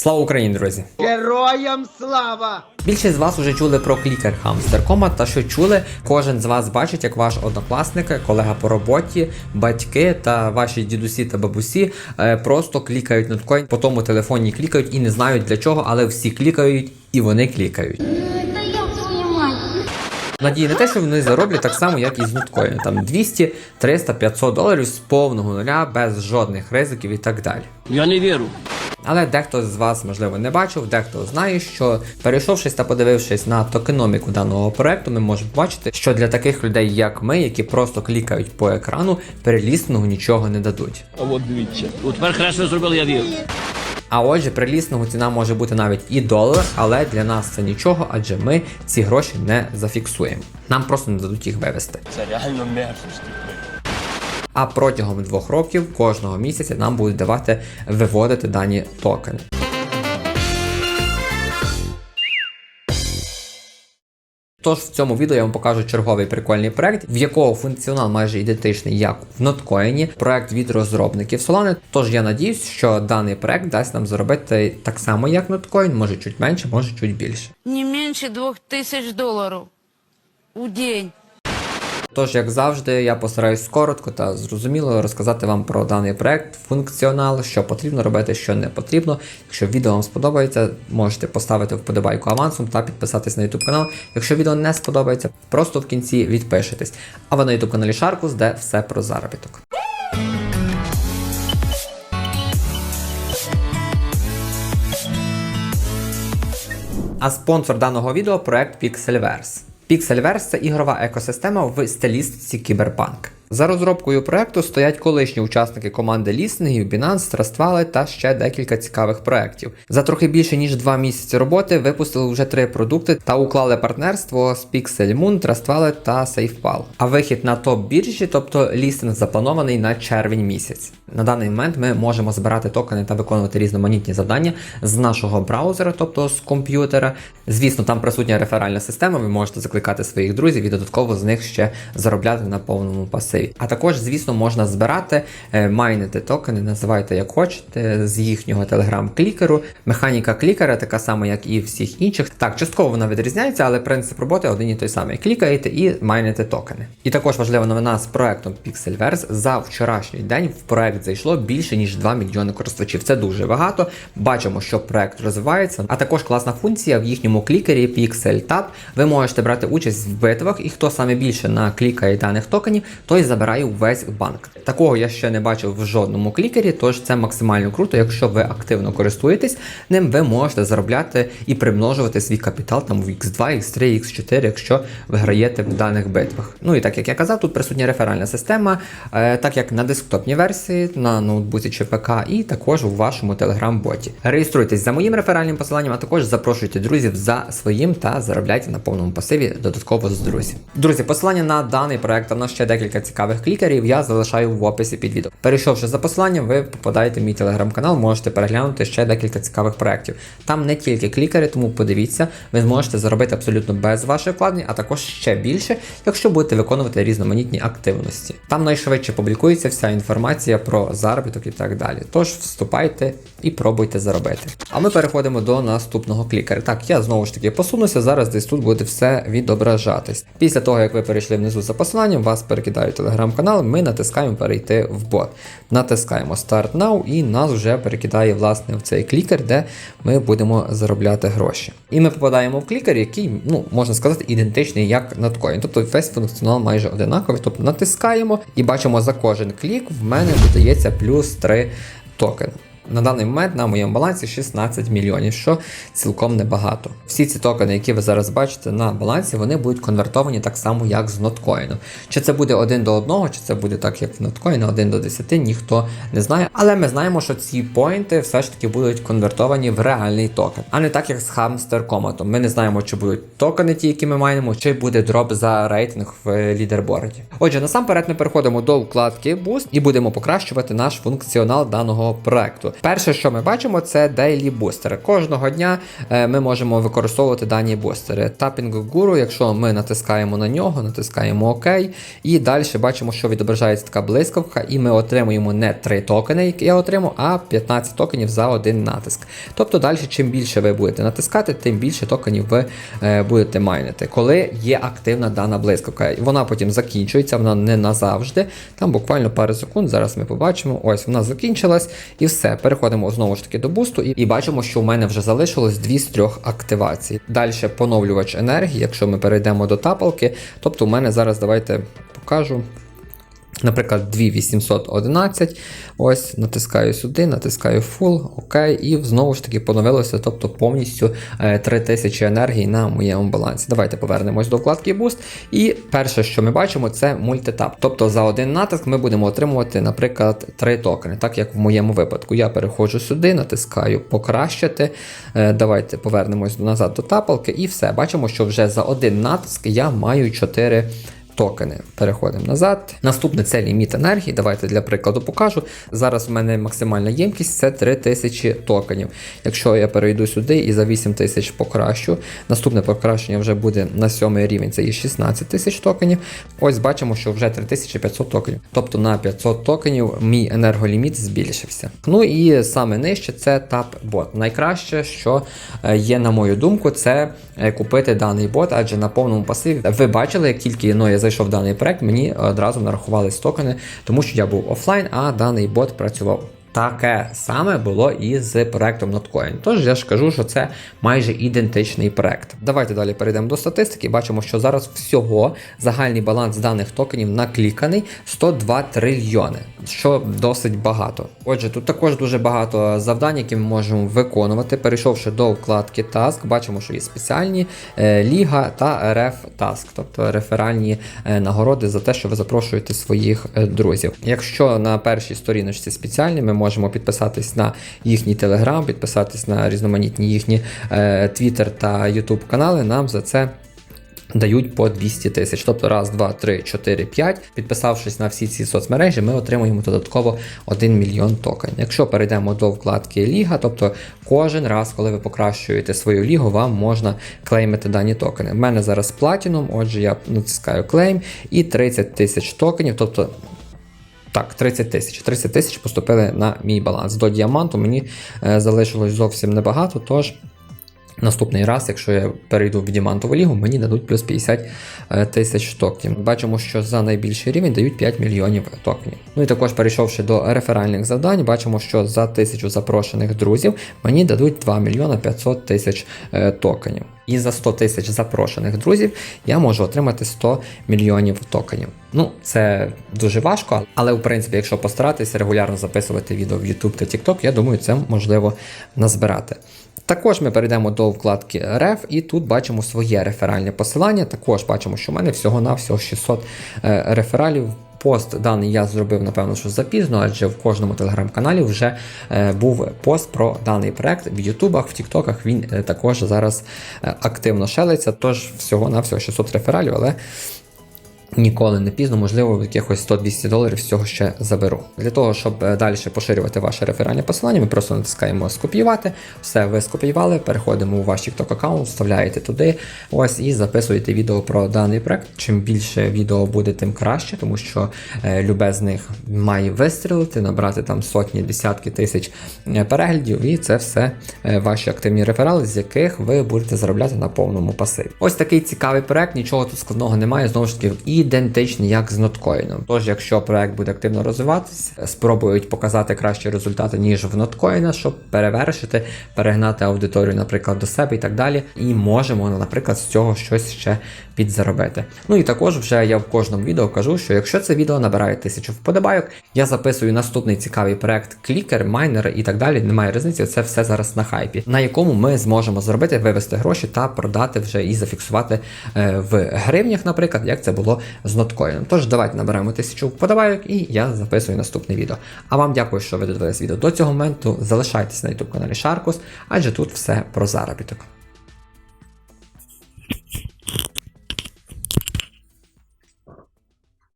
Слава Україні, друзі! Героям слава! Більшість з вас вже чули про клікер Hamster.com, та що чули, кожен з вас бачить, як ваш однокласник, колега по роботі, батьки та ваші дідусі та бабусі е, просто клікають ноткоін, по тому телефоні клікають і не знають для чого, але всі клікають і вони клікають. Надії на те, що вони зароблять так само, як і з ноткоїну. Там 200, 300, 500 доларів з повного нуля, без жодних ризиків і так далі. Я не вірю. Але дехто з вас, можливо, не бачив, дехто знає, що перейшовшись та подивившись на токеноміку даного проекту, ми можемо бачити, що для таких людей, як ми, які просто клікають по екрану, перелісного нічого не дадуть. А от дивіться. От тепер краще зробили, я вірю. А отже, прилісного ціна може бути навіть і долар, але для нас це нічого, адже ми ці гроші не зафіксуємо. Нам просто не дадуть їх вивести. Це реально мерзості. А протягом двох років кожного місяця нам будуть давати виводити дані токени. Тож в цьому відео я вам покажу черговий прикольний проект, в якого функціонал майже ідентичний як в ноткоїні, проект від розробників Solana. Тож я надіюсь, що даний проект дасть нам заробити так само, як ноткоін, може чуть менше, може чуть більше. не меньше двух тысяч долларов в день. Тож, як завжди, я постараюсь коротко та зрозуміло розказати вам про даний проект, функціонал, що потрібно робити, що не потрібно. Якщо відео вам сподобається, можете поставити вподобайку авансом та підписатись на YouTube канал. Якщо відео не сподобається, просто в кінці відпишитесь. А ви на YouTube каналі Шаркус, де все про заробіток. А спонсор даного відео проект Pixelverse. Pixelverse – це ігрова екосистема в стилістиці кіберпанк. За розробкою проекту стоять колишні учасники команди лістингів, Binance, Trust та ще декілька цікавих проєктів. За трохи більше ніж два місяці роботи випустили вже три продукти та уклали партнерство з Pixel Moon, Trust Wallet та SafePal. А вихід на топ біржі, тобто лістинг, запланований на червень місяць. На даний момент ми можемо збирати токени та виконувати різноманітні завдання з нашого браузера, тобто з комп'ютера. Звісно, там присутня реферальна система, ви можете закликати своїх друзів і додатково з них ще заробляти на повному пасиві. А також, звісно, можна збирати, е, майнити токени, називайте як хочете, з їхнього телеграм-клікеру. Механіка клікера така сама, як і всіх інших. Так, частково вона відрізняється, але принцип роботи один і той самий. Клікаєте і майните токени. І також важлива новина з проектом Pixelverse. За вчорашній день в проект зайшло більше ніж 2 мільйони користувачів. Це дуже багато. Бачимо, що проект розвивається. А також класна функція в їхньому клікері Pixel Tab. Ви можете брати участь в битвах, і хто саме більше наклікає даних токенів, той забирає увесь банк. Такого я ще не бачив в жодному клікері, тож це максимально круто. Якщо ви активно користуєтесь ним, ви можете заробляти і примножувати свій капітал там в X2, X3, X4, якщо ви граєте в даних битвах. Ну і так як я казав, тут присутня реферальна система, е, так як на десктопній версії, на ноутбуці чи ПК, і також у вашому телеграм-боті. Реєструйтесь за моїм реферальним посиланням, а також запрошуйте друзів за своїм та заробляйте на повному пасиві додатково з друзів. Друзі, посилання на даний проект, а на ще декілька цікавих клікерів я залишаю в описі під відео. Перейшовши за посиланням, ви попадаєте в мій телеграм-канал, можете переглянути ще декілька цікавих проєктів. Там не тільки клікери, тому подивіться, ви зможете заробити абсолютно без ваших вкладень, а також ще більше, якщо будете виконувати різноманітні активності. Там найшвидше публікується вся інформація про заробіток і так далі. Тож вступайте і пробуйте заробити. А ми переходимо до наступного клікера. Так, я знову ж таки посунуся, зараз десь тут буде все відображатись. Після того, як ви перейшли внизу за посиланням, вас перекидаю в телеграм-канал, ми натискаємо перейти в бот. Натискаємо Start Now і нас вже перекидає власне в цей клікер, де ми будемо заробляти гроші. І ми попадаємо в клікер, який, ну, можна сказати, ідентичний як Notcoin. Тобто весь функціонал майже одинаковий. Тобто натискаємо і бачимо за кожен клік в мене додається плюс 3 токени. На даний момент на моєму балансі 16 мільйонів, що цілком небагато. Всі ці токени, які ви зараз бачите на балансі, вони будуть конвертовані так само, як з ноткоїну. Чи це буде один до одного, чи це буде так, як в ноткоїну, 1 до 10, ніхто не знає. Але ми знаємо, що ці поінти все ж таки будуть конвертовані в реальний токен, а не так, як з хамстер коматом. Ми не знаємо, чи будуть токени, ті, які ми маємо, чи буде дроп за рейтинг в лідерборді. Отже, насамперед ми переходимо до вкладки Boost і будемо покращувати наш функціонал даного проекту. Перше, що ми бачимо, це дейлі бустери. Кожного дня е, ми можемо використовувати дані бустери. Tapping Guru, якщо ми натискаємо на нього, натискаємо ОК, і далі бачимо, що відображається така блискавка, і ми отримуємо не 3 токени, які я отримав, а 15 токенів за один натиск. Тобто далі, чим більше ви будете натискати, тим більше токенів ви е, будете майнити. Коли є активна дана блискавка, вона потім закінчується, вона не назавжди. Там буквально пару секунд. Зараз ми побачимо. Ось вона закінчилась, і все. Переходимо знову ж таки до бусту, і, і бачимо, що у мене вже залишилось дві з трьох активацій. Далі поновлювач енергії, якщо ми перейдемо до тапалки. Тобто, у мене зараз давайте покажу. Наприклад, 2811. Ось, натискаю сюди, натискаю Full, ОК, і знову ж таки поновилося, тобто повністю е, 3000 енергії на моєму балансі. Давайте повернемось до вкладки Boost. І перше, що ми бачимо, це мультитап. Тобто за один натиск ми будемо отримувати, наприклад, 3 токени, так як в моєму випадку. Я переходжу сюди, натискаю покращити. Е, Давайте повернемось назад до тапалки, і все. Бачимо, що вже за один натиск я маю 4 токени. Переходимо назад. Наступне це ліміт енергії. Давайте для прикладу покажу. Зараз у мене максимальна ємкість це 3000 токенів. Якщо я перейду сюди і за 8000 покращу, наступне покращення вже буде на 7 рівень, це є 16 тисяч токенів. Ось бачимо, що вже 3500 токенів. Тобто на 500 токенів мій енерголіміт збільшився. Ну і саме нижче це тап-бот. Найкраще, що е, є, на мою думку, це е, купити даний бот, адже на повному пасиві ви бачили, як тільки ну, я зайшов в даний проект, мені одразу нарахувались токени, тому що я був офлайн, а даний бот працював. Таке саме було і з проектом Notcoin. Тож я ж кажу, що це майже ідентичний проект. Давайте далі перейдемо до статистики. Бачимо, що зараз всього загальний баланс даних токенів накліканий 102 трильйони, що досить багато. Отже, тут також дуже багато завдань, які ми можемо виконувати. Перейшовши до вкладки Task, бачимо, що є спеціальні е, Ліга та RF Task, тобто реферальні е, нагороди за те, що ви запрошуєте своїх е, друзів. Якщо на першій сторіночці спеціальні, ми можемо підписатись на їхній телеграм, підписатись на різноманітні їхні Twitter та YouTube канали. Нам за це. Дають по 200 тисяч. Тобто раз, два, три, чотири, п'ять. Підписавшись на всі ці соцмережі, ми отримуємо додатково 1 мільйон токен. Якщо перейдемо до вкладки Ліга, тобто кожен раз, коли ви покращуєте свою лігу, вам можна клеймити дані токени. У мене зараз платіном, отже, я натискаю клейм і 30 тисяч токенів, тобто. Так, 30 тисяч. 30 тисяч поступили на мій баланс. До діаманту мені е, залишилось зовсім небагато, тож Наступний раз, якщо я перейду в діамантову лігу, мені дадуть плюс 50 е, тисяч токенів. Бачимо, що за найбільший рівень дають 5 мільйонів токенів. Ну і також перейшовши до реферальних завдань, бачимо, що за тисячу запрошених друзів мені дадуть 2 мільйона 500 тисяч е, токенів. І за 100 тисяч запрошених друзів я можу отримати 100 мільйонів токенів. Ну, це дуже важко, але в принципі, якщо постаратися регулярно записувати відео в YouTube та TikTok, я думаю, це можливо назбирати. Також ми перейдемо до вкладки REF і тут бачимо своє реферальне посилання. Також бачимо, що в мене всього-навсього 600 е, рефералів. Пост даний я зробив, напевно, що запізно, адже в кожному телеграм-каналі вже е, був пост про даний проект. В Ютубах, в Тіктоках він е, також зараз е, активно шелиться, тож всього-навсього 600 рефералів, але Ніколи не пізно, можливо, якихось 100-200 доларів з цього ще заберу. Для того, щоб е, далі поширювати ваше реферальне посилання, ми просто натискаємо скопіювати. Все, ви скопіювали, переходимо у ваш TikTok аккаунт, вставляєте туди ось і записуєте відео про даний проект. Чим більше відео буде, тим краще, тому що е, любе з них має вистрілити, набрати там сотні, десятки тисяч е, переглядів, і це все ваші активні реферали, з яких ви будете заробляти на повному пасиві. Ось такий цікавий проект, нічого тут складного немає. Знову ж таки, ідентичний як з ноткоїном. Тож, якщо проект буде активно розвиватися, спробують показати кращі результати, ніж в ноткоїна, щоб перевершити, перегнати аудиторію, наприклад, до себе і так далі. І можемо, наприклад, з цього щось ще підзаробити. Ну і також вже я в кожному відео кажу, що якщо це відео набирає тисячу вподобайок, я записую наступний цікавий проект клікер, майнер і так далі. Немає різниці, це все зараз на хайпі, на якому ми зможемо зробити, вивести гроші та продати вже і зафіксувати е, в гривнях, наприклад, як це було з ноткоїном. Тож давайте наберемо тисячу вподобайок і я записую наступне відео. А вам дякую, що ви додивились відео до цього моменту. Залишайтесь на YouTube каналі Sharkus, адже тут все про заробіток.